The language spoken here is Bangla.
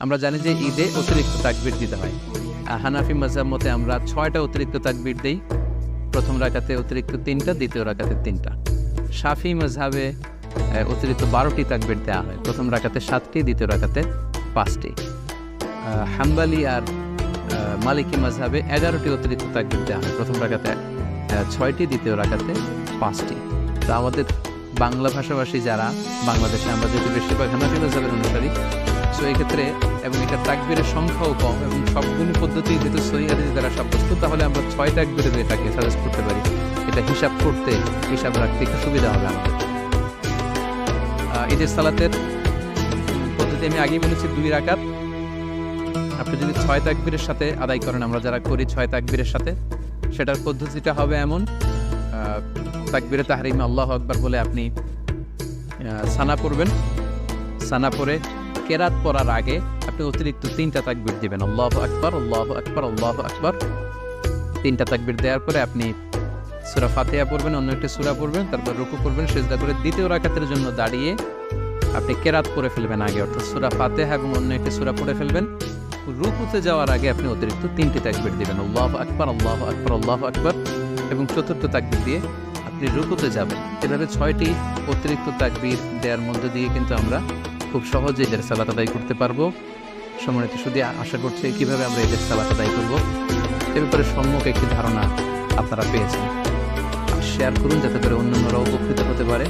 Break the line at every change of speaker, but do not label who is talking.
আমরা জানি যে ঈদে অতিরিক্ত তাকবির দিতে হয়। হানাফি মাজাব মতে আমরা ছয়টা অতিরিক্ত তাকবির দেই। প্রথম রাকাতে অতিরিক্ত তিনটা দ্বিতীয় রাকাতে তিনটা। শাফি মজহাবে আহ, অতিরিক্ত বারোটি তাকবির দেওয়া হয়। প্রথম রাকাতে সাতটি দ্বিতীয় রাকাতে পাঁচটি। হাম্বালি আর মালিকি মজহাবে এগারোটি অতিরিক্ত তাকবির দেওয়া হয়। প্রথম আহ, ছয়টি দ্বিতীয় রাকাতে পাঁচটি। তো আমাদের বাংলা ভাষাভাষী যারা বাংলাদেশে আমরা যেহেতু বেশিরভাগ হানাফি মজহাবের অনুসারী সো এই ক্ষেত্রে এবং এটা তাকবীরের সংখ্যাও কম এবং সবগুলি পদ্ধতি যেহেতু সহি হাদিসে দ্বারা সাব্যস্ত, তাহলে আমরা ছয় তাকবীরে এটাকে সাজেস্ট করতে পারি। এটা হিসাব করতে, হিসাব রাখতে একটু সুবিধা হবে আমাদের। ঈদের সালাতের পদ্ধতি আমি আগেই বলেছি, দুই রাকাত। আপনি যদি ছয় তাকবীরের সাথে আদায় করেন, আমরা যারা করি ছয় তাকবীরের সাথে, সেটার পদ্ধতিটা হবে এমন তাকবীরে তাহরিমে আল্লাহ আকবার বলে আপনি সানা পড়বেন। সানা পরে কেরাত পড়ার আগে আপনি অতিরিক্ত তিনটা তাকবির দিবেন। আল্লাহ আকবর আল্লাহ আকবর আল্লাহ আকবর। তিনটা তাকবির দেওয়ার পরে আপনি সুরা ফাতেহা পড়বেন, অন্য একটি সুরা পড়বেন, তারপর রুকু করবেন, সেজদা করে দ্বিতীয় রাকাতের জন্য দাঁড়িয়ে আপনি কেরাত পড়ে ফেলবেন আগে, অর্থাৎ সুরা ফাতেহা এবং অন্য একটি সুরা পড়ে ফেলবেন। রুকুতে যাওয়ার আগে আপনি অতিরিক্ত তিনটি তাকবির দিবেন, আল্লাহ আকবর আল্লাহ আকবর আল্লাহ আকবর। এবং চতুর্থ তাকবির দিয়ে আপনি রুকুতে যাবেন। এভাবে ছয়টি অতিরিক্ত তাকবির দেওয়ার মধ্যে দিয়ে কিন্তু আমরা খুব সহজে এদের সালাত আদায় করতে পারব। সম্মানিত শুধু আশা করছি কীভাবে আমরা এদের সালাত আদায় করব এ ব্যাপারে সম্মুখ একটি ধারণা আপনারা পেয়েছেন। শেয়ার করুন যাতে করে অন্যান্যরা উপকৃত হতে পারে।